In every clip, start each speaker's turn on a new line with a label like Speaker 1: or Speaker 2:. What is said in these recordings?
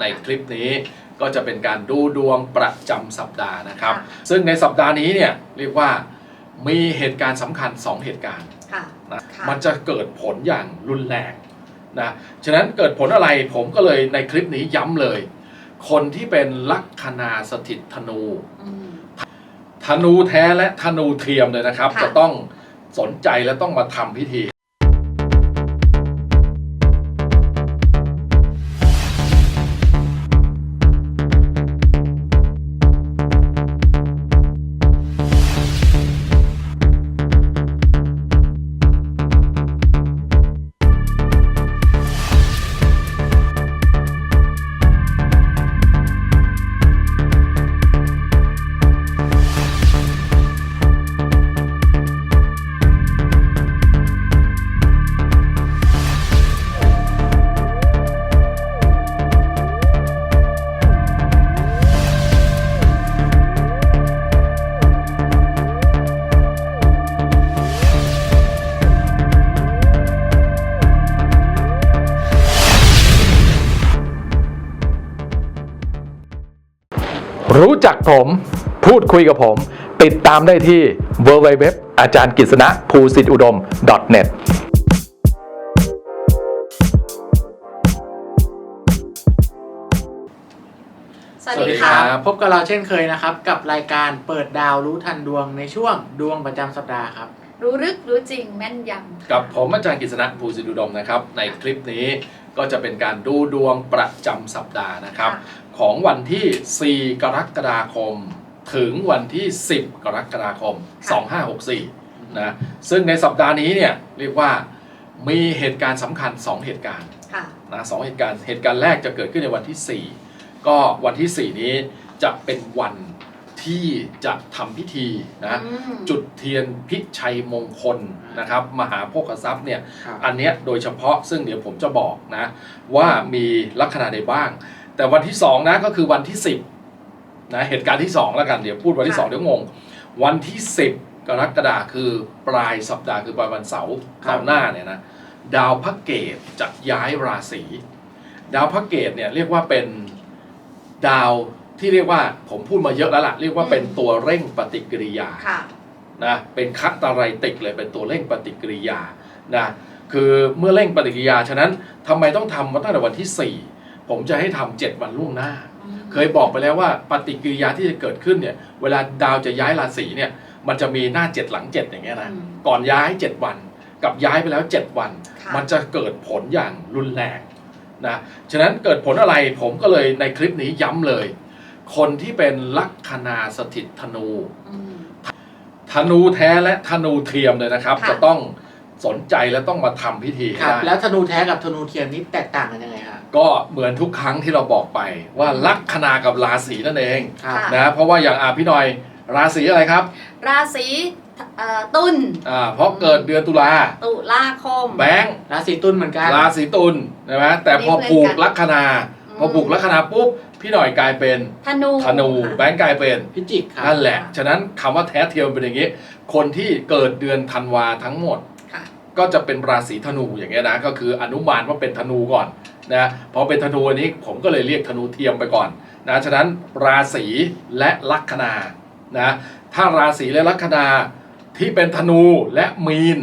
Speaker 1: ในคลิปนี้ก็จะเป็นการดูดวงประจำสัปดาห์นะครับ
Speaker 2: ค่ะ
Speaker 1: ซึ่งในสัปดาห์นี้เนี่ยเรียกว่ามีเหตุการณ์สำคัญ 2 เหตุการณ์
Speaker 2: ค่ะ
Speaker 1: นะ
Speaker 2: ค่ะ
Speaker 1: มันจะเกิดผลอย่างรุนแรงนะฉะนั้นเกิดผลอะไรผมก็เลยในคลิปนี้ย้ำเลย คนที่เป็นลัคนาสถิตธนู
Speaker 2: อืม
Speaker 1: ธนูแท้และธนูเทียมเลยนะครับ
Speaker 2: ค่ะ
Speaker 1: จะต้องสนใจและต้องมาทำพิธี จักผมพูดคุยกับผม ติดตามได้ที่ www อาจารย์กฤษณะภูสิทธิอุดม .net
Speaker 2: สวัส
Speaker 1: สวัสดี
Speaker 2: ดี
Speaker 1: ครั
Speaker 2: ค่ะ
Speaker 1: บ
Speaker 3: พบกับเราเช่นเคยนะครับ กับรายการเปิดดาวรู้ทันดวงในช่วงดวงประจำสัปดาห์ครับ
Speaker 2: รู้ลึกรู้จริงแม่นยำ
Speaker 1: กับผมอาจารย์กฤษณะภูสิทธิอุดมนะครับ ในคลิปนี้ก็จะเป็นการดูดวงประจำสัปดาห์นะครับ
Speaker 2: ค่ะ
Speaker 1: ของวันที่ 4 กรกฎาคม ถึงวันที่ 10 กรกฎาคม 2564 นะ ซึ่งในสัปดาห์นี้เนี่ยเรียกว่ามีเหตุการณ์สำคัญ 2 เหตุการณ์
Speaker 2: ค่ะ
Speaker 1: นะสองเหตุการณ์ เหตุการณ์แรกจะเกิดขึ้นในวันที่ 4 ก็วันที่ 4 นี้จะเป็นวันที่จะทำพิธีนะ
Speaker 2: อืม
Speaker 1: จุดเทียนพิชัยมงคลนะครับ มหาโภคทรัพย์เนี่ย
Speaker 3: ครับ
Speaker 1: อันเนี้ยโดยเฉพาะซึ่งเดี๋ยวผมจะบอกนะว่ามีลัคนาใดบ้าง แต่วันที่2นะก็คือวันที่10นะเหตุการณ์ที่2แล้วกันเดี๋ยวพูดวันที่2เดี๋ยวงง วันที่10กรกฎาคมคือปลายสัปดาห์คือปลายวันเสาร์เสาร์หน้าเนี่ยนะดาวพระเกตจะย้ายราศีดาวพระเกตเนี่ยเรียกว่าเป็นดาวที่เรียกว่าผมพูดมาเยอะแล้วล่ะ เรียกว่าเป็นตัวเร่งปฏิกิริยา
Speaker 2: ค่ะ
Speaker 1: นะเป็นคัตตาไรติกเลยเป็นตัวเร่งปฏิกิริยานะคือเมื่อเร่งปฏิกิริยา ฉะนั้นทำไมต้องทำมาตั้งแต่วันที่4 ผมจะให้ทำ7วันล่วงหน้า เคยบอกไปแล้วว่าปฏิกิริยาที่จะเกิดขึ้นเนี่ย เวลาดาวจะย้ายราศีเนี่ย มันจะมีหน้า7หลัง7อย่างเงี้ยนะ
Speaker 2: อืม
Speaker 1: ก่อนย้าย7วัน กับย้ายไปแล้ว7วัน
Speaker 2: ค่ะ
Speaker 1: มันจะเกิดผลอย่างรุนแรงนะ ฉะนั้นเกิดผลอะไรผมก็เลยในคลิปนี้ย้ำเลย คนที่เป็นลัคนาสถิตธนู
Speaker 2: อืม
Speaker 1: ธนูแท้และธนูเทียมเลยนะครับ
Speaker 2: ค่ะ
Speaker 1: จะต้องสนใจและต้องมาทำพิธี
Speaker 3: ค
Speaker 1: ให้
Speaker 3: รับ
Speaker 1: ได้
Speaker 3: แล้วธนูแท้กับธนูเทียมนี้แตกต่างกันยังไงฮะ
Speaker 1: ก็เหมือนทุกครั้งที่เราบอกไปว่าลัคนากับราศีนั่นเอง
Speaker 3: ครับ
Speaker 2: ค่ะ
Speaker 1: นะเพราะว่าอย่างอาพี่หน่อยราศีอะไรครับ
Speaker 2: ราศีเอ่อตุล
Speaker 1: อ่าเพราะเกิดเดือนตุลา
Speaker 2: ตุลาคม
Speaker 1: แบงค์
Speaker 3: ราศีตุลเหมือนกัน
Speaker 1: ราศีตุลใช่ไหมแต่พอ
Speaker 2: นี่
Speaker 1: ผู
Speaker 2: เพื่
Speaker 1: ก
Speaker 2: อนกัน
Speaker 1: ลัคนา พอผูกลัคนาปุ๊บพี่หน่อยกลายเป็น
Speaker 2: ธนู
Speaker 1: ธนู
Speaker 2: ค่ะ
Speaker 1: แบงค์กลายเป็น
Speaker 3: พิจิกครับ
Speaker 1: นั่นแหละ ฉะนั้นคำว่าแท้เทียมเป็นอย่างนี้ คนที่เกิดเดือนธันวาทั้งหมด
Speaker 2: ค่ะ
Speaker 1: ก็จะเป็นราศีธนูอย่างเงี้ยนะ ก็คืออนุมานว่าเป็นธนูก่อน นะพอเป็นธนูอันนี้ผมก็เลยเรียกธนูเทียมไปก่อนนะฉะนั้นราศีและลัคนานะถ้าราศีและลัคนาที่เป็นธนูและมีน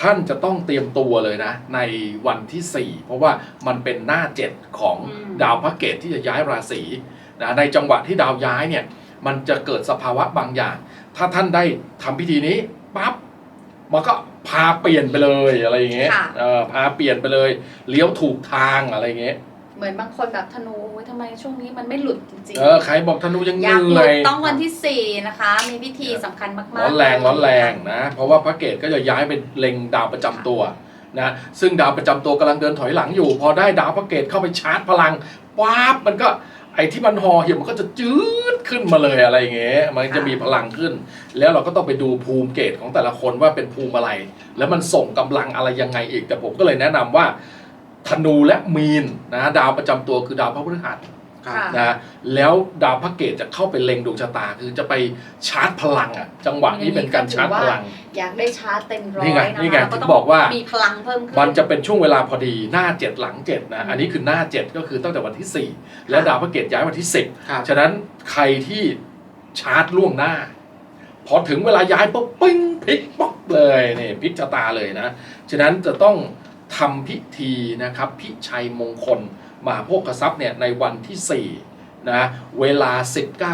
Speaker 1: ท่านจะต้องเตรียมตัวเลยนะ ในวันที่ 4 เพราะว่ามันเป็นหน้าเจ็ดของ
Speaker 2: อืม
Speaker 1: ดาวพระเกตที่จะย้ายราศีนะในจังหวะที่ดาวย้ายเนี่ยมันจะเกิดสภาวะบางอย่าง ถ้าท่านได้ทำพิธีนี้ปั๊บ มันก็พาเปลี่ยนไปเลยอะไรอย่างเงี้ย
Speaker 2: ค่ะ
Speaker 1: เออพาเปลี่ยนไปเลยเลี้ยวถูกทางอะไรอย่างเงี้ย
Speaker 2: เหมือนบางคนแบบธนูโอ๊ยทำไมช่วงนี้มันไม่หลุดจริง
Speaker 1: เออใครบอกธนูยัง
Speaker 2: ๆ
Speaker 1: เห
Speaker 2: อยากห
Speaker 1: นื่
Speaker 2: ลุ
Speaker 1: อ
Speaker 2: ด
Speaker 1: ย
Speaker 2: ต้องวันที่สี่นะคะ มีพิธีสำคัญมากๆ
Speaker 1: ร้อนแรง
Speaker 2: เลย
Speaker 1: ร้อนแรงนะ เพราะว่าพระเกตก็จะย้ายไปเล็งดาวประจำตัวนะซึ่งดาวประจำตัวกำลังเดินถอยหลังอยู่ พอได้ดาวพระเกตเข้าไปชาร์จพลังว้าบมันก็ ไอ้ที่มันห่อเหี่ยวมันก็จะจืดขึ้นมาเลยอะไรเงี้ย มันจะมีพลังขึ้น แล้วเราก็ต้องไปดูภูมิเกตของแต่ละคนว่าเป็นภูมิอะไร แล้วมันส่งกำลังอะไรยังไงอีก แต่ผมก็เลยแนะนำว่าธนูและมีนนะดาวประจำตัวคือดาวพระพฤหัส
Speaker 3: ครับ
Speaker 2: ค่ะ
Speaker 1: นะแล้วดาวพระเกตจะเข้าไปเล็งดวงชะตาคือจะไปชาร์จพลังอะ จังหวะนี้เป็นการชาร์จพลัง
Speaker 2: อยากได้ชาร์จเต็มร้อย
Speaker 1: นี่ไง
Speaker 2: นะคะ
Speaker 1: นี่ไง
Speaker 2: ก็
Speaker 1: ถึง
Speaker 2: ต้
Speaker 1: บอกว่า
Speaker 2: มีพลังเพิ่มขึ้น
Speaker 1: มันจะเป็นช่วงเวลาพอดีหน้าเจ็ดหลังเจ็ดนะอันนี้คือหน้าเจ็ดก็คือตั้งแต่วันที่ 4 และดาวพระเกตย้ายวันที่10
Speaker 3: ครับ
Speaker 1: ฉะนั้นใครที่ชาร์จล่วงหน้า พอถึงเวลาย้ายปุ๊บปิ้งพลิกป๊อกเลยนี่พลิกชะตาเลยนะ ฉะนั้นจะต้องทำพิธีนะครับ พิชัยมงคล มหาโภคทรัพย์เนี่ยในวันที่4นะเวลา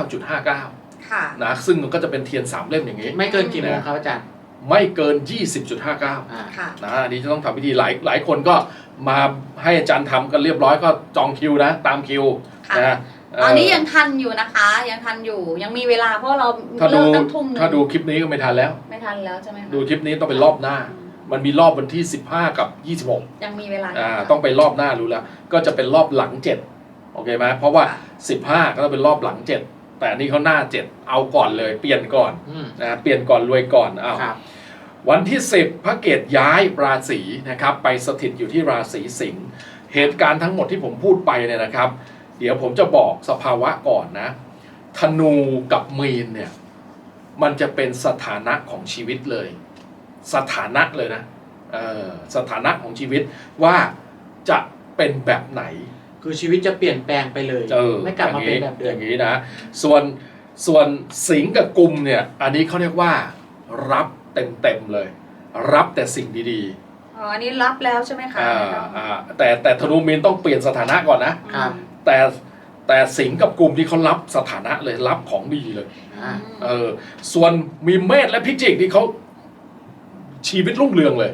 Speaker 1: 19.59
Speaker 2: ค่ะ
Speaker 1: นะซึ่งมันก็จะเป็นเทียน 3 เล่มอย่างนี้
Speaker 3: ไม่เกินกี่โมงครับอาจารย์
Speaker 1: ไม่เกิน 20.59
Speaker 3: อ่า
Speaker 2: ค่ะ
Speaker 1: นะอันนี้จะต้องทำพิธีหลายหลายคนก็มาให้อาจารย์ทำกันเรียบร้อยก็จองคิวนะ ตามคิว
Speaker 2: ค่ะ
Speaker 1: นะเต
Speaker 2: อนนี้ยังทันอยู่นะคะ ยังทันอยู่ยังมีเวลาเพราะเรา
Speaker 1: ถ้าดู
Speaker 2: เลิกตั้งทุ่มหนึง
Speaker 1: ถ้าดูคลิปนี้ก็ไม่ทันแล้ว
Speaker 2: ไม่ทันแล้วใช่ไหมคะ
Speaker 1: ดูคลิปนี้ต้องเป็นรอบหน้า
Speaker 2: อื ม
Speaker 1: มันมีรอบวันที่ 15 กับ 26
Speaker 2: ยังมีเวลา
Speaker 1: อ่า
Speaker 2: ยู่ค่ะ
Speaker 1: ต้องไปรอบหน้ารู้แล้ว ก็จะเป็นรอบหลัง 7 โอเคไหมเพราะว่า 15 ก็ต้องเป็นรอบหลัง 7 แต่อันนี้เขาหน้า 7 เอาก่อนเลย เปลี่ยนก่อน
Speaker 3: อืม
Speaker 1: นะเปลี่ยนก่อนรวยก่อนอ้าว
Speaker 3: ครับ
Speaker 1: วันที่ 10 พระเกตย้ายราศีนะครับ ไปสถิตอยู่ที่ราศีสิงห์เหตุการณ์ทั้งหมดที่ผมพูดไปเนี่ยนะครับ เดี๋ยวผมจะบอกสภาวะก่อนนะธนูกับมีนเนี่ย มันจะเป็นสถานะของชีวิตเลย สถานะเลยนะเออสถานะของชีวิตว่าจะเป็นแบบไหน
Speaker 3: คือชีวิตจะเปลี่ยนแปลงไปเลย
Speaker 1: เออ
Speaker 3: ไม่กลับมาเป็นแบบเดิ
Speaker 1: อ
Speaker 3: ม
Speaker 1: ย่างนี้นะ ส่วนส่วนสิงห์กับกุมเนี่ย อันนี้เขาเรียกว่า รับเต็มเต็มๆเลย รับแต่สิ่งดี
Speaker 2: อ๋ออันนี้รับแล้วใช่ไหม
Speaker 1: ๆ
Speaker 2: คะ
Speaker 1: อ่าอ่าแต่แต่ธนูมีนต้องเปลี่ยนสถานะก่อนนะ
Speaker 3: ครับ
Speaker 1: แต่แต่สิงห์กับกุมที่เขารับสถานะเลยรับของดีเลย
Speaker 3: อ่า
Speaker 1: เออส่วนมีเมษและพิจิกที่เขา ชีวิตรุ่งเรืองเลย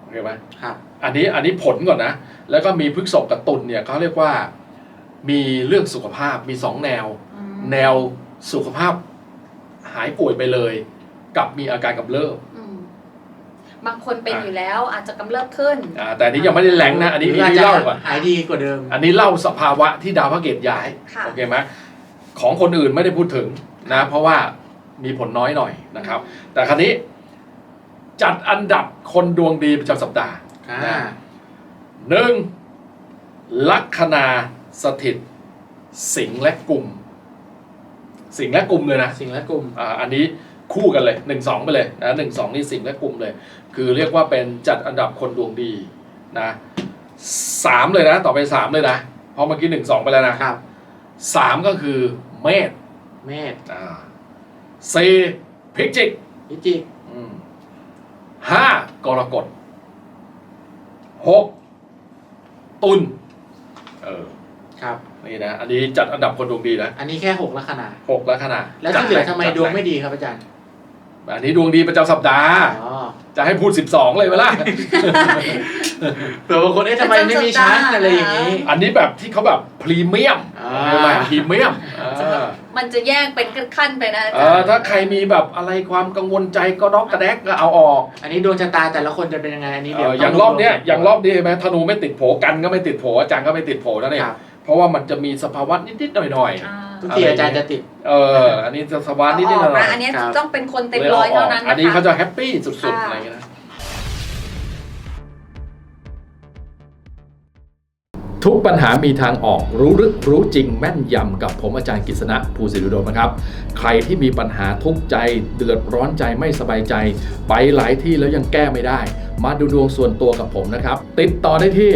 Speaker 1: โอเคไหม
Speaker 3: ครับ
Speaker 1: อันนี้อันนี้ผลก่อนนะ แล้วก็มีพฤกษบกับตุลเนี่ยเขาเรียกว่ามีเรื่องสุขภาพมีสองแนว
Speaker 2: อืม
Speaker 1: แนวสุขภาพหายป่วยไปเลย กับมีอาการกำเริบ
Speaker 2: อืมบางคนเป็น
Speaker 1: อะ
Speaker 2: อยู่แล้วอาจจะกำเริบขึ้น
Speaker 1: อ่าแต่อันนี้ยังไม่ได้แรงนะ อันนี้
Speaker 3: หรื
Speaker 1: อันนี้
Speaker 3: จจะ
Speaker 1: เล่าก่อน
Speaker 3: หายดีกว่าเดิม
Speaker 1: อันนี้เล่าสภาวะที่ดาวพระเกตย้าย
Speaker 2: ค่ะ
Speaker 1: โอเคไหมของคนอื่นไม่ได้พูดถึงนะ เพราะว่ามีผลน้อยหน่อยนะครับ แต่ครั้นี้ จัดอันดับคนดวงดีประจำสัปดาห์
Speaker 3: อ่า
Speaker 1: นะหนึ่งลัคนาสถิต สิงห์และกลุ่ม สิงห์และกลุ่มเลยนะ
Speaker 3: สิ่งและกลุ่ม
Speaker 1: อ่าอันนี้คู่กันเลยหนึ่งสองไปเลยนะหนึ่งสองนี่สิงห์และกลุ่มเลย คือเรียกว่าเป็นจัดอันดับคนดวงดีนะสามเลยนะ ต่อไปสามเลยนะ เพราะเมื่อกี้หนึ่งสองไปแล้วนะครับ สามก็คือเมษ
Speaker 3: เมษ
Speaker 1: อ่าสี่พิจิก
Speaker 3: พิจิก
Speaker 1: อืม ห้ากรกฎหกตุลเออ
Speaker 3: ครับ
Speaker 1: นี่นะ อันนี้จัดอันดับคนดวงดีนะ
Speaker 3: อันนี้แค่หกลัคนา
Speaker 1: หกลัคนา
Speaker 3: แล้วที่เหลือ
Speaker 1: จั
Speaker 3: ทำไม
Speaker 1: จั
Speaker 3: ดวงไม่ดีครับอาจารย์
Speaker 1: อันนี้ดวงดีประจำสัปดาห์
Speaker 3: อ๋อ
Speaker 1: จะให้พูด 12 เลยเวล่ะ
Speaker 3: เผื่อบางคนเอ๊ะทำไมไม่มีชั้นอะไรอย่างนี้
Speaker 1: อันนี้แบบที่เขาแบบพรีเมียม
Speaker 3: อ่า
Speaker 1: ใช่ไหมพรีเมียมอ่า
Speaker 2: มันจะแยกเป็นขั้นๆไปนะอา
Speaker 1: เอ
Speaker 2: จาร
Speaker 1: อ
Speaker 2: ย์
Speaker 1: ถ้าใครมีแบบอะไรความกังวลใจก็ด็อกกระแดกก็เอาออก
Speaker 3: อันนี้ดวงชะตาแต่ละคนจะเป็นยังไงอันนี้
Speaker 1: เอ
Speaker 3: เดี๋ยว
Speaker 1: ออย่างรอบเนี้ยอย่างรอบนี้เห็นไหมธนูไม่ติดโผกันก็ไม่ติดโผอาจารย์ก็ไม่ติดโผนั่นเอง
Speaker 3: ครับ
Speaker 1: เพราะว่ามันจะมีสภาวะนิดๆหน่อย
Speaker 2: อ่า
Speaker 3: ทุกทีอาจารย์จะติด
Speaker 1: ๆเอออันนี้สภาวะ
Speaker 2: เอา
Speaker 1: นิด
Speaker 2: อ
Speaker 1: ๆห
Speaker 2: อก
Speaker 1: น่อ
Speaker 2: นะ
Speaker 1: ย
Speaker 2: อันนี้
Speaker 3: ครับ
Speaker 2: ต้องเป็นคน
Speaker 1: ๆ
Speaker 2: เต็มร้อยเท่านั้น
Speaker 1: อันนี้
Speaker 2: นะคะ
Speaker 1: เขาจะแฮปปี้สุดๆ
Speaker 2: ค่ะ
Speaker 1: อะไรอย่างเงี้ยนะ ทุกปัญหามีทางออกรู้ลึกรู้จริงแม่นยำกับผมอาจารย์กฤษณะภูสิริโดมนะครับ ใครที่มีปัญหาทุกข์ใจ เดือดร้อนใจไม่สบายใจ ไปหลายที่แล้วยังแก้ไม่ได้ มาดูดวงส่วนตัวกับผมนะครับ ติดต่อได้ที่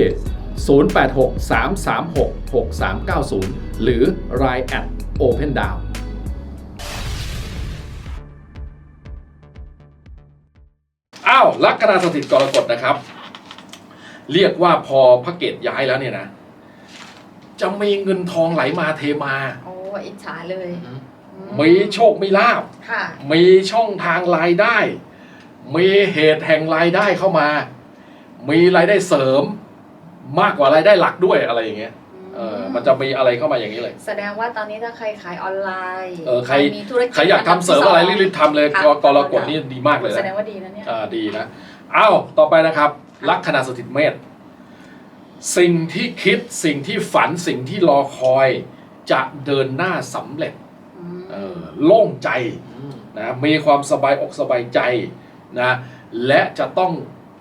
Speaker 1: 0863366390 หรือ line at open down อ้าวลัคนาสถิตกรกฎนะครับ เรียกว่าพอพระเกตย้ายแล้วเนี่ยนะ จะมีเงินทองไหลมาเทมา
Speaker 2: โอ้อิจฉาเลย
Speaker 3: อืม
Speaker 2: อื
Speaker 1: มีโชคมีลาบ
Speaker 2: ค่ะ
Speaker 1: มีช่องทางรายได้ มีเหตุแห่งรายได้เข้ามา มีรายได้เสริมมากกว่ารายได้หลักด้วยอะไรอย่างเงี้ยเออมันจะมีอะไรเข้ามาอย่างนี้เลย
Speaker 2: แสดงว่าตอนนี้ถ้าใครขายออนไลน์
Speaker 1: เออใคร
Speaker 2: มีธุรกิจ
Speaker 1: ใครอยากทำเสริมอะไรรีบๆทำเลย
Speaker 2: ค่ะ
Speaker 1: กกรกฎนี่ดีมากเลย
Speaker 2: แส
Speaker 1: นะ
Speaker 2: ดงว่าดีนะเนี่ย
Speaker 1: อ่าดีนะอ้าวต่อไปนะครับ ลัคนาสถิตเมษสิ่งที่คิดสิ่งที่ฝันสิ่งที่รอคอยจะเดินหน้าสำเร็จ
Speaker 2: ม
Speaker 1: เออโล่งใจ
Speaker 3: อืม
Speaker 1: นะมีความสบายอกสบายใจนะและจะต้อง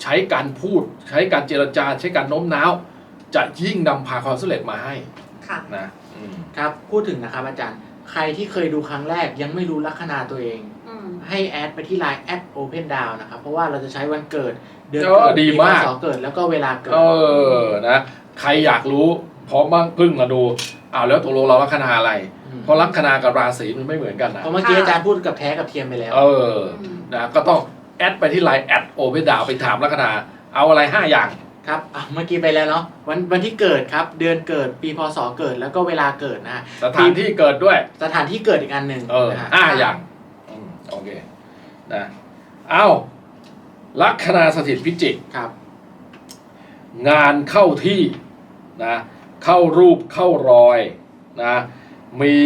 Speaker 1: ใช้การพูด ใช้การเจรจา ใช้การโน้มน้าว จะยิ่งนำพาความสำเร็จมาให้
Speaker 2: ค่ะ
Speaker 1: นะอืม
Speaker 3: ครับพูดถึงนะครับอาจารย์ ใครที่เคยดูครั้งแรกยังไม่รู้ลัคนาตัวเอง
Speaker 2: อืม
Speaker 3: ให้แอดไปที่ Line แอด Open Down นะครับ เพราะว่าเราจะใช้วันเกิด เดือน
Speaker 1: เอ
Speaker 3: เกิ
Speaker 1: อ
Speaker 3: ด
Speaker 1: ดี
Speaker 3: ปี
Speaker 1: มาก
Speaker 3: พศเกิดแล้วก็เวลาเกิด
Speaker 1: เออนะ ใครอยากรู้พร้อมบ้างพึ่งมาดูอ้าวแล้วตกลงเราลัคนาอะไร
Speaker 3: ม
Speaker 1: เพราะลัคนากับราศีมันไม่เหมือนกันนะ
Speaker 3: เพราะเมื่อกี้อาจารย์พูดกับแท้กับเทียมไปแล้ว
Speaker 1: เออนะก็ต้องแอดไปที่ไลน์แอดโอเ n ดาวไปถามลัคนา เอาอะไร 5 อย่าง
Speaker 3: ครับอะเมื่อกี้ไปแล้วเนาะวันวันที่เกิดครับ เดือนเกิด ปีพศเกิดแล้วก็เวลาเกิดนะฮะ
Speaker 1: สถานที่เกิดด้วย
Speaker 3: สถานที่เกิดอีกอันหนึ่ง
Speaker 1: เออ
Speaker 3: นะฮะ
Speaker 1: ห้าอย่างอืม โอเคนะเอาลัคนาสถิตพิจิก
Speaker 3: ครับ
Speaker 1: งานเข้าที่นะเข้ารูปเข้ารอยนะมี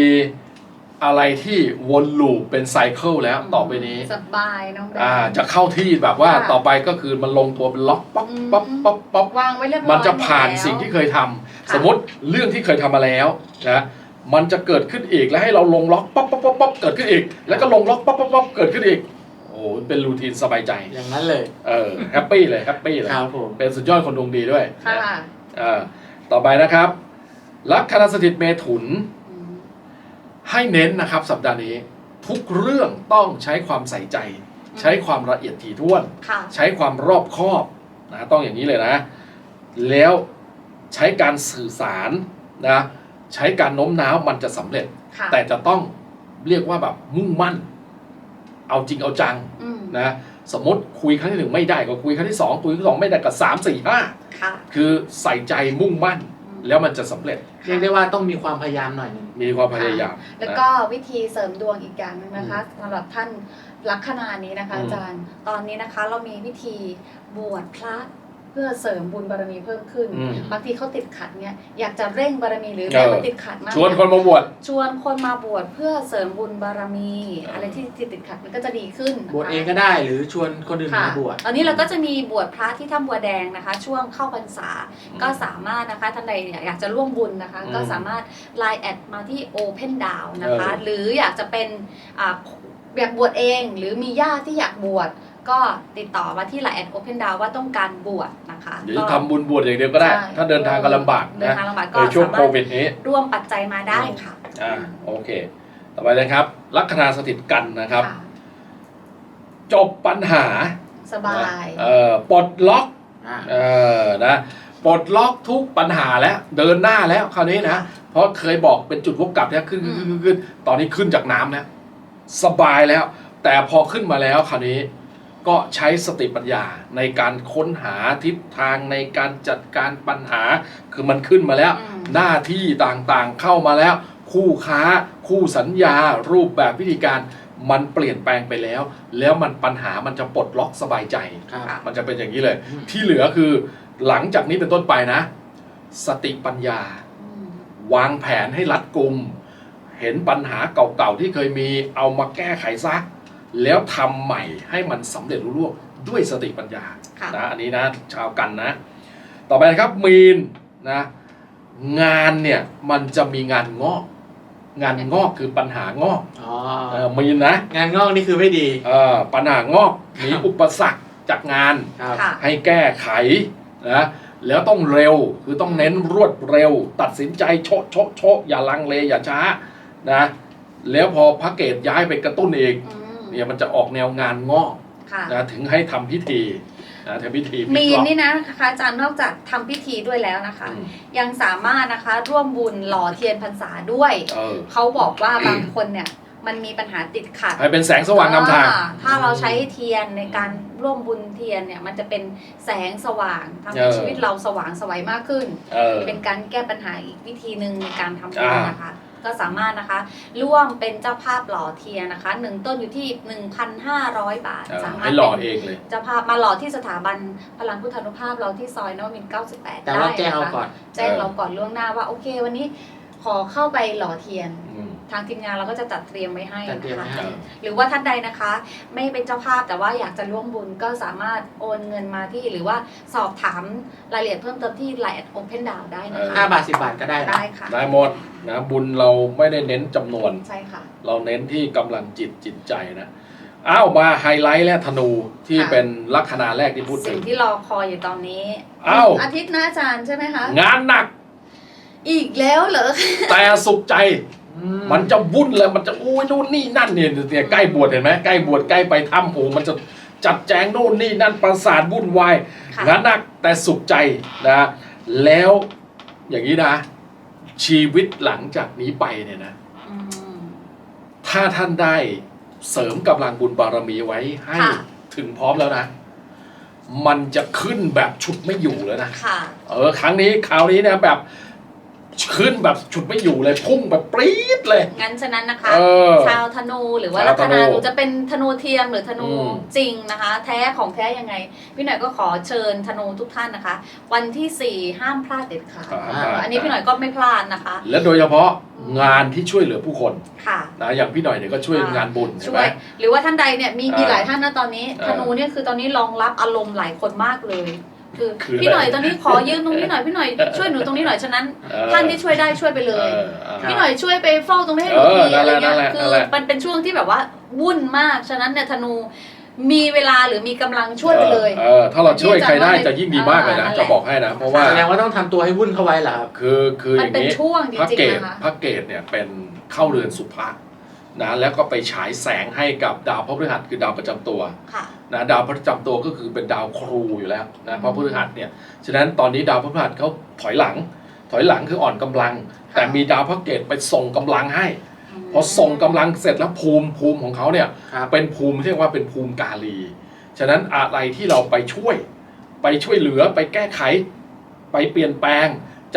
Speaker 1: อะไรที่วนลูปเป็นไซเคิลแล้วต่อไปนี้
Speaker 2: สบายน้องแบง
Speaker 1: อ่า
Speaker 2: ค์
Speaker 1: จะเข้าที่แบบว่า
Speaker 2: ค่ะ
Speaker 1: ต่อไปก็คือมันลงตัวเป็นล็อกป๊อป
Speaker 2: อืม
Speaker 1: ป๊อปป๊อปป๊อป
Speaker 2: วางไว้เรียบร้อย
Speaker 1: มันจะผ่าน
Speaker 2: หดแล้ว
Speaker 1: สิ่งที่เคยทำ
Speaker 2: ค่ะ
Speaker 1: สมมติเรื่องที่เคยทำมาแล้วนะ มันจะเกิดขึ้นอีกแล้วให้เราลงล็อกป๊อปป๊อปป๊อปป๊อปเกิดขึ้นอีก แล้วก็ลงล็อกป๊อปป๊อปป๊อปเกิดขึ้นอีกโอ้โหเป็นรูทีนสบายใจ
Speaker 3: อย่างนั้นเลย
Speaker 1: เออแฮปปี้เลยแฮปปี้เลย
Speaker 3: ครับผม
Speaker 1: เป็นสุดยอดคนดวงดีด้วย
Speaker 2: ค่ะ
Speaker 1: นะเออต่อไปนะครับลัคนาสถิตเมถุน
Speaker 2: อืม
Speaker 1: ให้เน้นนะครับ สัปดาห์นี้ ทุกเรื่องต้องใช้ความใส่ใจ ใช้ความละเอียดถี่ถ้วน
Speaker 2: ค่ะ
Speaker 1: ใช้ความรอบคอบนะต้องอย่างนี้เลยนะ แล้วใช้การสื่อสารนะ ใช้การโน้มน้าวมันจะสำเร็จ
Speaker 2: ค่ะ
Speaker 1: แต่จะต้องเรียกว่าแบบมุ่งมั่น เอาจริงเอาจัง
Speaker 2: อืม
Speaker 1: นะสมมติคุยครั้งที่หนึ่งไม่ได้ก็คุยครั้งที่สองคุยครั้งที่สองไม่ได้ก็สามสี่ห้า
Speaker 2: ค่ะ
Speaker 1: คือใส่ใจมุ่งมั่น
Speaker 2: อืม
Speaker 1: แล้วมันจะสำเร็จ
Speaker 3: เรียกได้ว่าต้องมีความพยายามหน่อยหนึง
Speaker 1: มีความพยายาม
Speaker 2: แล้ว
Speaker 1: นะ
Speaker 2: ก็วิธีเสริมดวงอีกอย่างหนึงนะคะสำหรับท่านลัคนานี้นะคะ
Speaker 1: อืม
Speaker 2: อาจารย์ ตอนนี้นะคะเรามีวิธีบวชพระเพื่อเสริมบุญบารมีเพิ่มขึ้น
Speaker 1: อืม
Speaker 2: บางทีเขาติดขัดเนี่ยอยากจะเร่งบารมีหรือ
Speaker 1: เออ
Speaker 2: แม้ว่าติดขัดมาก
Speaker 1: ชวนคนมาบวช
Speaker 2: ชวนคนมาบวชเพื่อเสริมบุญบารมี
Speaker 1: เอออ
Speaker 2: อะไรที่ติดขัดมันก็จะดีขึ้นนะคะ
Speaker 3: บวชเองก็ได้หรือชวนคนอื่น
Speaker 2: ค่ะ
Speaker 3: มาบวช
Speaker 2: ตอนนี้เราก็จะมีบวชพระที่ถ้ำบัวแดงนะคะ ช่วงเข้าพรรษา ก็สามารถนะคะท่านใดอยากจะร่วมบุญนะคะ
Speaker 1: อืม
Speaker 2: ก็สามารถ Line แอดมาที่ Open Down นะคะ
Speaker 1: เออ
Speaker 2: หรืออยากจะเป็นอ่าอยากบวชเอง หรือมีญาติที่อยากบวช ก็ติดต่อมาที่ Line แอด Open Down ว่าต้องการบวชนะคะ
Speaker 1: เดี๋ยวจะทำบุญบวชอย่างเดียวก็ได้
Speaker 2: ใช่
Speaker 1: ถ้าเดินทางก็ลำบาก
Speaker 2: เดิน
Speaker 1: นะ
Speaker 2: ทางลำบากก็
Speaker 1: ในช่วง
Speaker 2: สา
Speaker 1: โค
Speaker 2: มารถ
Speaker 1: วิดนี้
Speaker 2: ร่วมปัจจัยมาได้ค่ะ
Speaker 1: อ่าโอเค ต่อไปนะครับ ลัคนาสถิตกันนะครับ
Speaker 2: ค่ะ
Speaker 1: จบปัญหา
Speaker 2: สบาย
Speaker 1: เอ่อปลดล็อก
Speaker 3: อ่า
Speaker 1: เออนะปลดล็อกทุกปัญหาแล้ว เดินหน้าแล้วคราวนี้นะเพราะเคยบอกเป็นจุดวกกลับเนี่ยขึ้นขึ้นขึ้นขึ้นขึ้นตอนนี้ขึ้นจากน้ำแล้วสบายแล้ว แต่พอขึ้นมาแล้วคราวนี้ ก็ใช้สติปัญญาในการค้นหาทิศทางในการจัดการปัญหา คือมันขึ้นมาแล้ว
Speaker 2: อืม
Speaker 1: หน้าที่ต่างๆเข้ามาแล้ว คู่ค้า คู่สัญญา รูปแบบวิธีการมันเปลี่ยนแปลงไปแล้ว แล้วมันปัญหามันจะปลดล็อกสบายใจ
Speaker 3: ครับ
Speaker 1: มันจะเป็นอย่างนี้เลย
Speaker 3: อืม
Speaker 1: ที่เหลือคือหลังจากนี้เป็นต้นไปนะ สติปัญญา
Speaker 2: อืม
Speaker 1: วางแผนให้รัดกุม เห็นปัญหาเก่าๆที่เคยมีเอามาแก้ไขซะ แล้วทำใหม่ให้มันสำเร็จรุ่ร่วงด้วยสติปัญญา
Speaker 2: ค่ะ
Speaker 1: นะอันนี้นะชาวกันนะ ต่อไปนะครับมีนนะงานเนี่ยมันจะมีงานงอก งานงอกคือปัญหางอก
Speaker 3: อ๋อ
Speaker 1: เออมีนนะ
Speaker 3: งานงอกนี่คือไม่ดี
Speaker 1: เออปัญหางอกมีอุปสรรคจากงาน
Speaker 3: ครับ
Speaker 2: ค่ะ
Speaker 1: ให้แก้ไขนะแล้วต้องเร็วคือต้องเน้นรวดเร็ว ตัดสินใจโชะโชะโชะอย่าลังเลอย่าช้านะแล้วพอพระเกตย้ายไปกระตุ้นอีก
Speaker 2: อืม
Speaker 1: เนี่ยมันจะออกแนวงานงอก
Speaker 2: ค่ะ
Speaker 1: นะถึงให้ทำพิธีนะทำพิธีพลิ
Speaker 2: มี
Speaker 1: กล็อก
Speaker 2: นี่นะคะอาจารย์นอกจากทำพิธีด้วยแล้วนะคะ
Speaker 1: อืม
Speaker 2: ยังสามารถนะคะร่วมบุญหล่อเทียนพรรษาด้วย
Speaker 1: เออ
Speaker 2: เขาบอกว่าบางคนเนี่ยมันมีปัญหาติดขัด
Speaker 1: ให้เป็นแสงสว่างนำทาง
Speaker 2: อ่ถ้าเราใช้เทียนในการร่วมบุญเทียนเนี่ยมันจะเป็นแสงสว่างทำให้
Speaker 1: เออ
Speaker 2: ชีวิตเราสว่างสวัยมากขึ้น
Speaker 1: เออ
Speaker 2: เป็นการแก้ปัญหาอีกวิธีหนึ่งในการทำบุญ
Speaker 1: อ่าน
Speaker 2: นะคะ ก็สามารถนะคะ ร่วมเป็นเจ้าภาพหล่อเทียนนะคะหนึ่งต้นอยู่ที่ 1,500 บาท
Speaker 1: เออ
Speaker 2: สามาร
Speaker 1: ให้
Speaker 2: ถ
Speaker 1: หล่อ
Speaker 2: เป็น
Speaker 1: เองเลย
Speaker 2: เจ้าภาพมาหล่อที่สถาบันพลังพุทธานุภาพเราที่ซอยนวมินทร์98
Speaker 3: แต่
Speaker 2: ได้
Speaker 3: ว่าแจ้ง
Speaker 2: นะ
Speaker 3: เอา
Speaker 2: คะ
Speaker 3: ก่อน
Speaker 2: แจ้งเราก่อนล่วงหน้าว่าโอเควันนี้ขอเข้าไปหล่อเทียน
Speaker 1: อืม
Speaker 2: ทางทีมงานเราก็จะจัดเตรียมไว้ให้
Speaker 3: จัดเตรียม
Speaker 2: นะ
Speaker 3: ไว้
Speaker 2: คะ
Speaker 3: ให้
Speaker 2: หรือว่าท่านใดนะคะ ไม่เป็นเจ้าภาพแต่ว่าอยากจะร่วมบุญก็สามารถโอนเงินมาที่หรือว่าสอบถามรายละเอียดเพิ่มเติมที่ Line Open d o w n ได้นะ
Speaker 1: เออ
Speaker 2: คะ
Speaker 3: ห้าบาทสิบบาทก็ได้นะ
Speaker 2: ได้ค่ะ
Speaker 1: ได้หมดนะบุญเราไม่ได้เน้นจำนวน
Speaker 2: ใช่ค่ะ
Speaker 1: เราเน้นที่กำลังจิตจิตใจนะอ้าวมาไฮไลท์และธนูที่
Speaker 2: ค่ะ
Speaker 1: เป็นลัคนาแรกที่พูดถึ
Speaker 2: สิ่ง
Speaker 1: ง
Speaker 2: ที่รอคอยอยู่ตอนนี้
Speaker 1: อ้าว
Speaker 2: อาทิตย์หนะอาจารย์ใช่ไหมคะ
Speaker 1: งานหนัก
Speaker 2: อีกแล้วเหรอ
Speaker 1: แต่สุขใจ
Speaker 3: อื
Speaker 1: มันจะวุ่นเลยมันจะโอ้ยนู่นนี่นั่นเนี่ยเนี่ยใกล้บวชเห็นไหมใกล้บวชใกล้ไปถ้ำโอ้มันจะจัดแจงนู่นนี่นั่นประสาทวุ่นวาย
Speaker 2: ค่ะ
Speaker 1: งานหนักแต่สุขใจนะแล้วอย่างนี้นะ ชีวิตหลังจากนี้ไปเนี่ยนะ
Speaker 2: อืม
Speaker 1: ถ้าท่านได้เสริมกำลังบุญบารมีไว้ให้
Speaker 2: ค่ะ
Speaker 1: ถึงพร้อมแล้วนะ มันจะขึ้นแบบฉุดไม่อยู่แล้วนะ
Speaker 2: ค่ะ
Speaker 1: เออ ครั้งนี้คราวนี้เนี่ยแบบ ขึ้นแบบฉุดไม่อยู่เลยพุ่งแบบปรี๊ดเลย
Speaker 2: งั้นฉะนั้นนะคะ
Speaker 1: เออ
Speaker 2: ชาวธนูหรือว่า
Speaker 1: ชาว
Speaker 2: ลัคนา
Speaker 1: ธนู
Speaker 2: หนูจะเป็นธนูเทียมหรือธนู
Speaker 1: อืม
Speaker 2: จริงนะคะ แท้ของแท้ยังไง พี่หน่อยก็ขอเชิญธนูทุกท่านนะคะ วันที่สี่ห้ามพลาดเด็ดขาด
Speaker 1: อ่า
Speaker 2: อ่า อันนี้พี่หน่อยก็ไม่พลาดนะคะ
Speaker 1: และโดยเฉพาะงานที่ช่วยเหลือผู้คน
Speaker 2: ค่ะ
Speaker 1: นะอย่างพี่หน่อยเนี่ยก็ช่วย
Speaker 2: อ่าง
Speaker 1: งานบุญใช่
Speaker 2: ช่
Speaker 1: ไหม
Speaker 2: วยหรือว่าท่านใดเนี่ยมีมี
Speaker 1: อ่า
Speaker 2: หลายท่านนะตอนนี้
Speaker 1: อ่า
Speaker 2: ธนูเนี่ยคือตอนนี้รองรับอารมณ์หลายคนมากเลย คือ
Speaker 1: คือ
Speaker 2: พี่หน่อย
Speaker 1: อะไร
Speaker 2: ตอนนี้ขอยืมตรงนี้หน่อยพี่หน่อยช่วยหนูตรงนี้หน่อยฉะนั้น
Speaker 1: เออ
Speaker 2: ท่านที่ช่วยได้ช่วยไปเลย
Speaker 1: เอออ่า
Speaker 2: พี่หน่อยช่วยไปเฝ้าตรงนี้ให้หนู
Speaker 1: เออ
Speaker 2: ทีอะไร
Speaker 1: นั่
Speaker 2: เงี้
Speaker 1: น
Speaker 2: ย
Speaker 1: แหละ
Speaker 2: คื
Speaker 1: นั่
Speaker 2: อน
Speaker 1: แหละ
Speaker 2: มันเป็นช่วงที่แบบว่าวุ่นมากฉะนั้นเนี่ยธนูมีเวลาหรือมีกำลังช่วยไปเลย
Speaker 1: เออถ้าเราช่วยใครได้จะยิ่งดีมากเลยนะ
Speaker 2: อ่า
Speaker 1: จะบอกให้นะ เพราะว่า
Speaker 3: แสดงว่าต้องทำตัวให้วุ่นเข้าไว้เหรอครับ
Speaker 1: คือคืออ
Speaker 2: มัน
Speaker 1: ย่าง
Speaker 2: เป็น
Speaker 1: นี้
Speaker 2: ช่วงจ
Speaker 1: พระ
Speaker 2: ริง
Speaker 1: เก
Speaker 2: ๆ
Speaker 1: ต
Speaker 2: นะคะ
Speaker 1: พระเกตเนี่ยเป็นเข้าเรือนสุภา นะแล้วก็ไปฉายแสงให้กับดาวพฤหัสคือดาวประจำตัว
Speaker 2: ค่ะ
Speaker 1: นะดาวประจำตัวก็คือเป็นดาวครูอยู่แล้วนะเพราะพฤหัสเนี่ยฉะนั้นตอนนี้ดาวพฤหัสเขาถอยหลัง ถอยหลังคืออ่อนกำลัง แต่มีดาวพระเกตไปส่งกำลังให้ พอส่งกำลังเสร็จแล้วภูมิภูมิของเขาเนี่ย
Speaker 3: ครับ
Speaker 1: เป็นภูมิเรียกว่าเป็นภูมิกาลี ฉะนั้นอะไรที่เราไปช่วย ไปช่วยเหลือไปแก้ไข ไปเปลี่ยนแปลง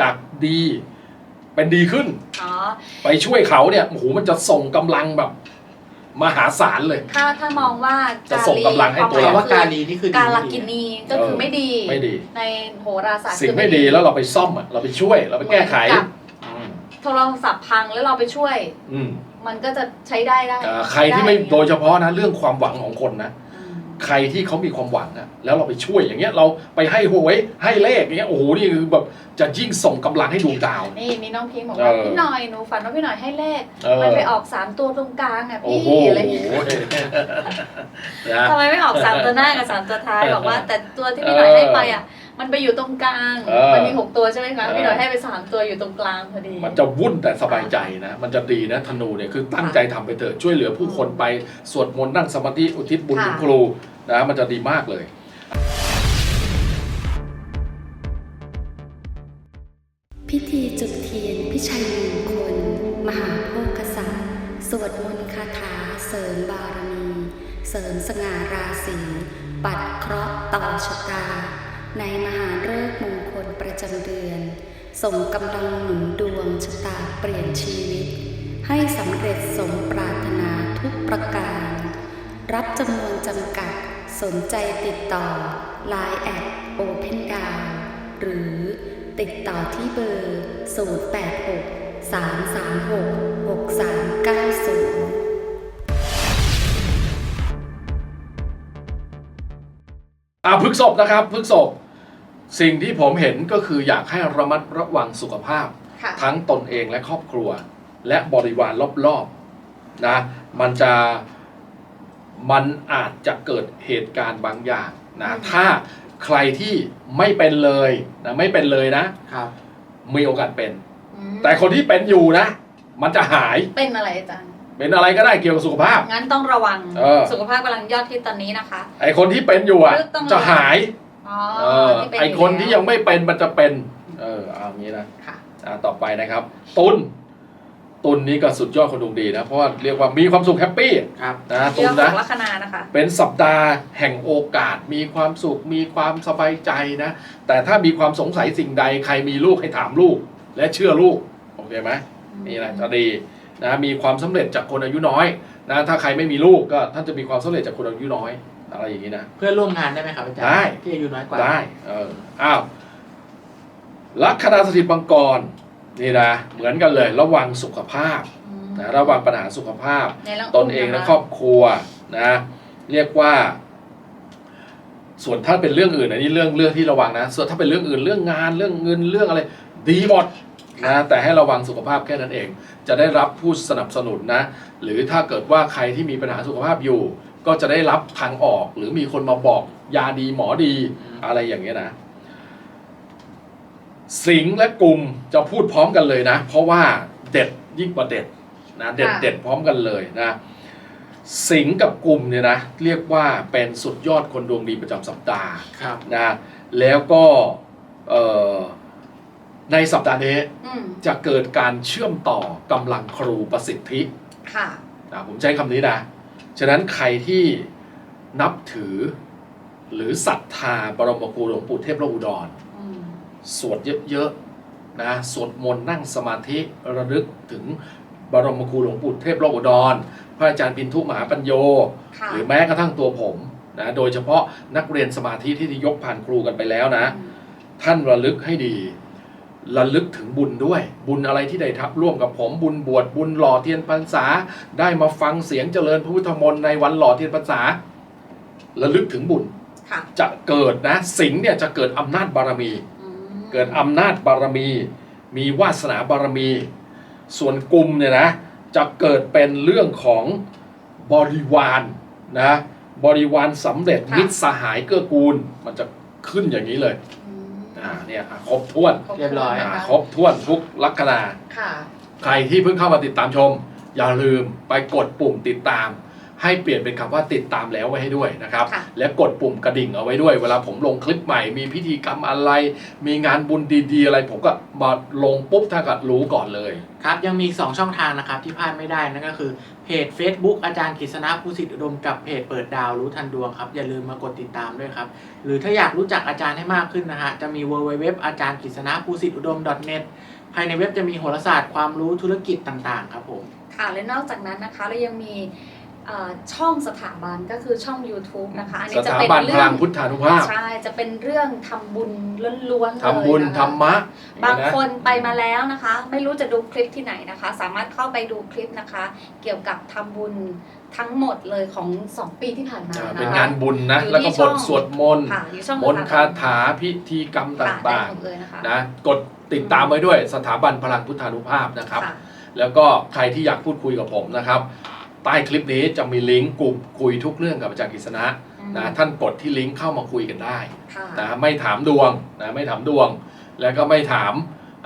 Speaker 1: จากดี เป็นดีขึ้น
Speaker 2: อ๋อ
Speaker 1: ไปช่วยเขาเนี่ยโอ้โหมันจะส่งกำลังแบบ มหาศาลเลย
Speaker 2: ถ้าถ้ามองว่า
Speaker 1: จะส่งกำลังให้ตัว
Speaker 2: ค
Speaker 3: คำ
Speaker 2: มหม
Speaker 3: ว่ายกาลีนี่คือดี
Speaker 2: การล
Speaker 3: ไม่ดี
Speaker 2: กินีก็คือไม่ดี
Speaker 1: ไม่ดี
Speaker 2: ในโหราศาสตร์
Speaker 1: สิ่ง
Speaker 2: คือ
Speaker 1: ไม่ดีแล้วเราไปซ่อมอะเราไปช่วยเราไปแก้ไข
Speaker 2: เหมือนกับ
Speaker 1: อืม
Speaker 2: โทรศัพท์พังแล้วเราไปช่วย
Speaker 1: อืม
Speaker 2: มันก็จะใช้ได้ได้
Speaker 1: อ่าใครที่ไม่
Speaker 2: ด้
Speaker 1: โดยเฉพาะนะเรื่องความหวังของคนนะ
Speaker 2: อืม
Speaker 1: ใครที่เขามีความหวังอะแล้วเราไปช่วยอย่างเงี้ยเราไปให้หวยให้เลขอย่างเงี้ยโอ้โหนี่คือแบบจะยิ่งส่งกำลังให้ดวงดาว
Speaker 2: นี่มีน้องพิงค์บอกว่า
Speaker 1: เออ
Speaker 2: พี่หน่อยหนูฝันว่าพี่หน่อยให้เลข
Speaker 1: เออ
Speaker 2: มันไปออกสามตัวตรงกลางอะ
Speaker 1: โอ้
Speaker 2: พี่
Speaker 1: โห
Speaker 2: อะไรอย่างเงี้ย
Speaker 1: นะ
Speaker 2: ทำไมไม่ออกสามตัวหน้ากับสามตัวท้าย
Speaker 1: เออ
Speaker 2: บอกว่า แต่ตัวที่พี่หน่อยให้ไปอะมันไปอยู่ตรงกลาง
Speaker 1: เออ
Speaker 2: มันมีหกตัวใช่ไหมคะ
Speaker 1: เออ
Speaker 2: พี่หน่อยให้ไปสามตัวอยู่ตรงกลางพอดี
Speaker 1: มันจะวุ่นแต่สบายใจนะ มันจะดีนะธนูเนี่ยคือตั้งใจทำไปเถอะช่วยเหลือผู้คนไปสวดมนต์นั่งสมาธิอุทิศบุญ
Speaker 2: ค่ะ
Speaker 1: คุณครูนะมันจะดีมากเลย
Speaker 4: พิธีจุดเทียนพิชัยมงคล มหาโภคศาสตร์สวดมนต์คาถาเสริมบารมี เสริมสง่าราศีปัดเคราะห์ต่อชะตา ในมหาฤกษ์มงคลประจำเดือน ส่งกำลังหนุนดวงชะตาเปลี่ยนชีวิต ให้สำเร็จสมปรารถนาทุกประการ รับจำนวนจำกัดสนใจติดต่อ Line แอด Open d o w n หรือติดต่อที่เบอร์ 086 336 6390
Speaker 1: อ่าพฤกษบนะครับพฤกษบ สิ่งที่ผมเห็นก็คืออยากให้ระมัดระวังสุขภาพ
Speaker 2: ค่ะ
Speaker 1: ทั้งตนเองและครอบครัว และบริวารรอบๆนะมันจะมันอาจจะเกิดเหตุการณ์บางอย่างนะถ้าใครที่ไม่เป็นเลยนะไม่เป็นเลยนะ
Speaker 3: ครับ
Speaker 1: มีโอกาสเป็น
Speaker 2: อืม
Speaker 1: แต่คนที่เป็นอยู่นะ มันจะหาย
Speaker 2: เป็นอะไรอาจารย์
Speaker 1: เป็นอะไรก็ได้เกี่ยวกับสุขภาพ
Speaker 2: งั้นต้องระวัง
Speaker 1: เออ
Speaker 2: สุขภาพกำลังยอดฮิตตอนนี้นะคะ
Speaker 1: ไอคนที่เป็นอยู่อะ
Speaker 2: ต้องระวัง
Speaker 1: จะหาย
Speaker 2: อ๋อ
Speaker 1: เออ
Speaker 2: ที่เป็
Speaker 1: ไอคนที่ยังไม่เป็นมันจะเป็น เออเอางี้นะ
Speaker 2: ค่ะ
Speaker 1: อ่าต่อไปนะครับ ตุน ตุนนี้ก็สุดยอดคนดวงดีนะเพราะว่าเรียกว่ามีความสุขแฮปปี้
Speaker 3: ครับ
Speaker 1: นะตุ
Speaker 2: เรื่อนงข
Speaker 1: นะ
Speaker 2: องลัคนานะคะ
Speaker 1: เป็นสัปดาห์แห่งโอกาสมีความสุขมีความสบายใจนะ แต่ถ้ามีความสงสัยสิ่งใดใครมีลูกให้ถามลูก และเชื่อลูกโอเคไหมนี่แหละจะดีนะมีความสำเร็จจากคนอายุน้อยนะถ้าใครไม่มีลูกก็ท่านจะมีความสำเร็จจากคนอายุน้อย อะไรอย่างนี้นะ
Speaker 3: เพื่อนร่วมงานได้ไหมครับอาจารย์
Speaker 1: ได้
Speaker 3: ที่อายุน้อยกว่า
Speaker 1: ได้ เอออ้าวลัคนาสถิตมังกรนี่นะเหมือนกันเลย ระวังสุขภาพ
Speaker 2: อืม
Speaker 1: นะระวังปัญหาสุขภาพ
Speaker 2: ในรื่อง
Speaker 1: ตนเองและครอบครัวนะ เรียกว่า ส่วนถ้าเป็นเรื่องอื่นอันนี้เรื่องเรื่องที่ระวังนะ ส่วนถ้าเป็นเรื่องอื่นเรื่องงานเรื่องเงินเรื่องอะไร ดีหมดนะแต่ให้ระวังสุขภาพแค่นั้นเอง จะได้รับผู้สนับสนุนนะ หรือถ้าเกิดว่าใครที่มีปัญหาสุขภาพอยู่ ก็จะได้รับทางออกหรือมีคนมาบอกยาดีหมอดีอะไรอย่างเงี้ยนะ สิงห์และกลุ่มจะพูดพร้อมกันเลยนะ เพราะว่าเด็ดยิ่งกว่าเด็ดนะเด็ด
Speaker 2: ค่ะ
Speaker 1: เด็ดพร้อมกันเลยนะสิงห์กับกลุ่มเนี่ยนะเรียกว่าเป็นสุดยอดคนดวงดีประจำสัปดาห์
Speaker 3: ครับ
Speaker 1: นะแล้วก็เอ่อในสัปดาห์นี้
Speaker 2: อืม
Speaker 1: จะเกิดการเชื่อมต่อกำลังครูประสิทธิ
Speaker 2: ค่ะ
Speaker 1: นะผมใช้คำนี้นะ ฉะนั้นใครที่นับถือ หรือศรัทธาบรมครูหลวงปู่เทพและอุดร
Speaker 2: อืม
Speaker 1: สวดเยอะๆนะสวดมนต์นั่งสมาธิระลึกถึงบรมครูหลวงปู่เทพโลกอุดร พระอาจารย์พินทุมหาปัญโย
Speaker 2: ค่ะ
Speaker 1: หรือแม้กระทั่งตัวผมนะโดยเฉพาะนักเรียนสมาธิที่ได้ยกผ่านครูกันไปแล้วนะ
Speaker 2: อืม
Speaker 1: ท่านระลึกให้ดี ระลึกถึงบุญด้วย บุญอะไรที่ได้ทับร่วมกับผมบุญบวชบุญหล่อเทียนพรรษา ได้มาฟังเสียงเจริญพระพุทธมนต์ในวันหล่อเทียนพรรษาระลึกถึงบุญ
Speaker 2: ค่ะ
Speaker 1: จะเกิดนะ สิงห์เนี่ยจะเกิดอำนาจบารมี
Speaker 2: อืม
Speaker 1: เกิดอำนาจบารมี มีวาสนาบารมี ส่วนกลุ่มเนี่ยนะจะเกิดเป็นเรื่องของบริวารนะบริวารสำเร็จมิตรสหายเกื้อกูล มันจะขึ้นอย่างนี้เลย
Speaker 2: อืม
Speaker 1: อ่าเนี่ยอะครบถ้วน
Speaker 2: คบ
Speaker 3: เรียบร้อย
Speaker 2: ถ้วน
Speaker 1: อ่า
Speaker 2: นะคะ
Speaker 1: ครบถ้วนทุกลัคนา
Speaker 2: ค่ะ
Speaker 1: ใครที่เพิ่งเข้ามาติดตามชม อย่าลืมไปกดปุ่มติดตาม ให้เปลี่ยนเป็นคำว่าติดตามแล้วไว้ให้ด้วยนะครับ
Speaker 2: ค่ะ
Speaker 1: และกดปุ่มกระดิ่งเอาไว้ด้วย เวลาผมลงคลิปใหม่ มีพิธีกรรมอะไร มีงานบุญดีๆ อะไร ผมก็มาลงปุ๊บถ้ากัดรู้ก่อนเลย
Speaker 3: ครับยังมีอีกสองช่องทางนะครับที่พลาดไม่ได้นั่นก็คือเพจ Facebook อาจารย์กฤษณะภูสิทธิอุดมกับเพจเปิดดาวรู้ทันดวงครับ อย่าลืมมากดติดตามด้วยครับ หรือถ้าอยากรู้จักอาจารย์ให้มากขึ้นนะฮะจะมี www อาจารย์กฤษณะภูสิทธิอุดม .net ภายในเว็บจะมีโหราศาสตร์ความรู้ธุรกิจต่างๆ ครับผม
Speaker 2: ค่ะและนอกจากนั้นนะคะเรายังมีเอ่อช่องสถาบันก็คือช่อง YouTube นะคะอัน
Speaker 1: ส
Speaker 2: นี้จะ
Speaker 1: ถา
Speaker 2: เป็น
Speaker 1: บันพ
Speaker 2: เรื่อ
Speaker 1: ลั
Speaker 2: ง
Speaker 1: งพุทธานุภาพ
Speaker 2: ใช่จะเป็นเรื่องทำบุญล้วนๆเลย
Speaker 1: ทำบุญ
Speaker 2: นะคะ
Speaker 1: ธรรมะ
Speaker 2: บาง
Speaker 1: เห็ะ
Speaker 2: คนไปมาแล้วนะคะ ไม่รู้จะดูคลิปที่ไหนนะคะ สามารถเข้าไปดูคลิปนะคะ เกี่ยวกับทำบุญทั้งหมดเลยของ 2 ปีที่ผ่านมา
Speaker 1: อ่า
Speaker 2: นะคะ
Speaker 1: เป็นงานบุญนะ
Speaker 2: อยู่
Speaker 1: แล้วก็
Speaker 2: ที่ช่
Speaker 1: บ
Speaker 2: อง
Speaker 1: ทสวดมนต์
Speaker 2: ค่ะอยู่ช่อง
Speaker 1: มนต์คาถาพิธีกรรมต
Speaker 2: ค่ะได้่า
Speaker 1: ง
Speaker 2: หมดเลยนะคะ
Speaker 1: ๆนะกดติดตามไว้ด้วยสถาบันพลังพุทธานุภาพนะครับ
Speaker 2: ค่ะ
Speaker 1: แล้วก็ใครที่อยากพูดคุยกับผมนะครับ ใต้คลิปนี้จะมีลิงก์กลุ่มคุยทุกเรื่องกับอาจารย์กฤษณะ
Speaker 2: อืม
Speaker 1: นะท่านกดที่ลิงก์เข้ามาคุยกันได้
Speaker 2: ค่ะ
Speaker 1: นะไม่ถามดวงนะไม่ถามดวง แล้วก็ไม่ถาม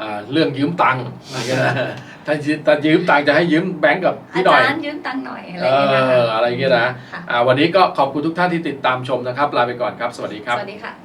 Speaker 1: อ่าเรื่องยืมตังค์อะไรเงี้ยนะถ้ายืมถ้ายืมตังค์จะให้ยืมแบงก์กับ
Speaker 2: อา
Speaker 1: พี่หน่อย
Speaker 2: จารย์ยืมตังค์หน่อยอะไร
Speaker 1: เอ
Speaker 2: อย่างเงี้ยนะคะ
Speaker 1: ออะไรเงี้ยนะ
Speaker 2: ค่ะ
Speaker 1: อ่าวันนี้ก็ขอบคุณทุกท่านที่ติดตามชมนะครับลาไปก่อนครับ สวัสดีครับ
Speaker 2: สวัสดีค่ะ